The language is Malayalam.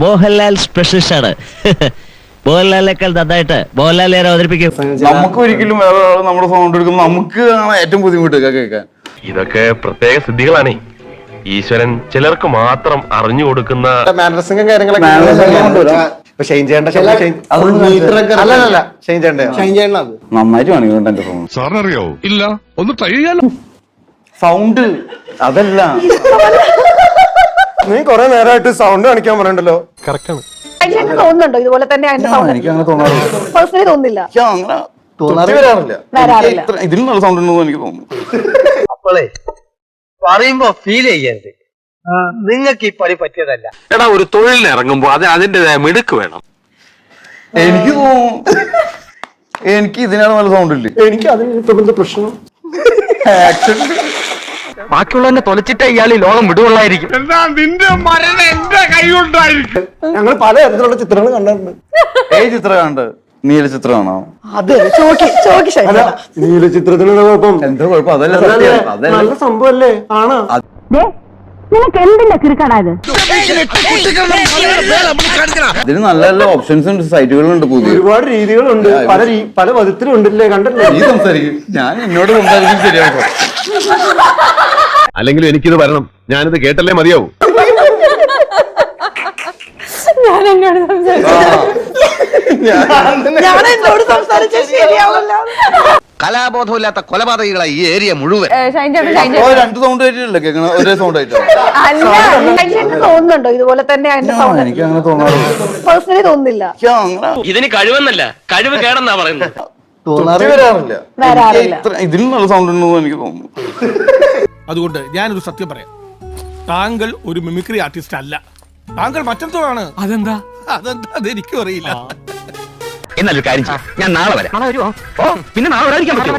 മോഹൻലാൽ സ്പെഷ്യലിസ്റ്റ് ആണ്. മോഹൻലാലിനേക്കാൾ നന്നായിട്ട് മോഹൻലാൽ ഞാൻ അവതരിപ്പിക്കും. നമുക്ക് ഒരിക്കലും വേറെ ഒരാൾ നമ്മുടെ സൗണ്ട് എടുക്കുമ്പോൾ നമുക്ക് ആണ് ഏറ്റവും ബുദ്ധിമുട്ട് ഇതൊക്കെ കേൾക്കാൻ. ഇതൊക്കെ പ്രത്യേക സിദ്ധികളാണ്. ഈശ്വരൻ ചിലർക്ക് മാത്രം അറിഞ്ഞു കൊടുക്കുന്ന മാനസികം കാര്യങ്ങളൊക്കെ ഷെയിൻ ചെയ്യേണ്ട ഷെയിൻ- അല്ലല്ല ഷെയിൻ ചെയ്യണ്ടേ നന്നായിട്ട് പണിയുണ്ട് എന്റെ സൗണ്ട് സാറിനറിയോ? ഇല്ല. ഒന്ന് ട്രൈ ചെയ്യാലോ? സൗണ്ട് അതല്ല. നീ കൊറേ നേരമായിട്ട് സൗണ്ട് കാണിക്കാൻ പറയണ്ടല്ലോ. ചേട്ടന് തോന്നുന്നുണ്ടോ? ഇതുപോലെ തന്നെ അതിന്റെ സൗണ്ട് എനിക്ക് അങ്ങനെ തോന്നാറില്ല. പേഴ്സണലി തോന്നുന്നില്ല. എനിക്ക് അങ്ങനെ തൃപ്തി വരാറില്ല. വരാറില്ല. ഇത്ര- ഇതിലും നല്ല സൗണ്ട് ഉണ്ടെന്ന് എനിക്ക് തോന്നുന്നു. അപ്പോളേ പറയുമ്പോ ഫീൽ ചെയ്യരുത്. നിങ്ങൾക്ക് ഈ പണി പറ്റിയതല്ല. എടാ ഒരു തൊഴിലിനിറങ്ങുമ്പോ അത് അതിന്റേതായ മിടുക്ക് വേണം. എനിക്ക് തോന്നും എനിക്ക് ഇതിനാണ് നല്ല സൗണ്ട് ഇല്ലേ? എനിക്ക് അതിന് പ്രശ്നം. ആക്ച്വലി ബാക്കിയുള്ളവനെ തൊലച്ചിട്ടേ ഇയാൾ ഈ ലോകം വിടുവള്ളായിരിക്കും എന്താ നിന്റെ മരണം എന്റെ വിടുകൊള്ളായിരിക്കും ഞങ്ങൾ പല തരത്തിലുള്ള ചിത്രങ്ങൾ കണ്ടിട്ടുണ്ട്. ഏ ചിത്രം കണ്ട്? നീല ചിത്രമാണോ അത് ചോക്കി ചോക്കി അല്ല നീല ചിത്രത്തിനുള്ള കുഴപ്പം. എന്താ കുഴപ്പം? അതല്ല സത്യം. അതല്ല. നല്ല സംഭവല്ലേ? ആണ്. നിനക്ക് എന്തിന്റെ കിറുക്കാണത് ഇതിന് നല്ല നല്ല ഓപ്ഷൻസ് ഉണ്ട് സൈറ്റുകളുണ്ട് പുതിയ. ഒരുപാട് രീതികളുണ്ട്. പല പല പതിത്തിലുണ്ടല്ലേ ഉണ്ടല്ലേ കണ്ടല്ലേ നീ സംസാരിക്കും. ഞാൻ എന്നോട് സംസാരിക്കും ശരിയാവും അല്ലെങ്കിലും എനിക്കിത് വരണം. ഞാനിത് കേട്ടല്ലേ മതിയാവൂ. ഞാൻ എന്നോട് സംസാരിച്ച കലാബോധമില്ലാത്ത കൊലപാതകളെ ഈ ഏരിയ മുഴുവൻ. രണ്ട് സൗണ്ട് ആയിട്ടല്ലേ കേൾക്കണ? ഒരേ സൗണ്ട് ആയിട്ടാ? തോന്നുന്നുണ്ടോ? ഇതുപോലെ തന്നെ അതിന്റെ സൗണ്ട് എനിക്ക് അങ്ങനെ തോന്നാറില്ല. പേഴ്സണലി തോന്നുന്നില്ല. ഇതിന് കഴിവെന്നല്ല കഴിവ് കേടെന്നാ പറയുന്നത്. തോന്നാറില്ല. നല്ല സൗണ്ട് ഉണ്ടെന്ന് എനിക്ക് തോന്നുന്നു. അതുകൊണ്ട് ഞാനൊരു സത്യം പറയാം. താങ്കൾ ഒരു മിമിക്രി ആർട്ടിസ്റ്റ് അല്ല. താങ്കൾ മറ്റെന്തോ ആണ് അതെന്താ? അതെന്താ? അതെനിക്കും അറിയില്ല. എന്നാലും കാര്യം ചെയ്യാം. ഞാൻ നാളെ വരാം. ഓ പിന്നെ നാളെ വരാതിരിക്കാൻ പറ്റുമോ?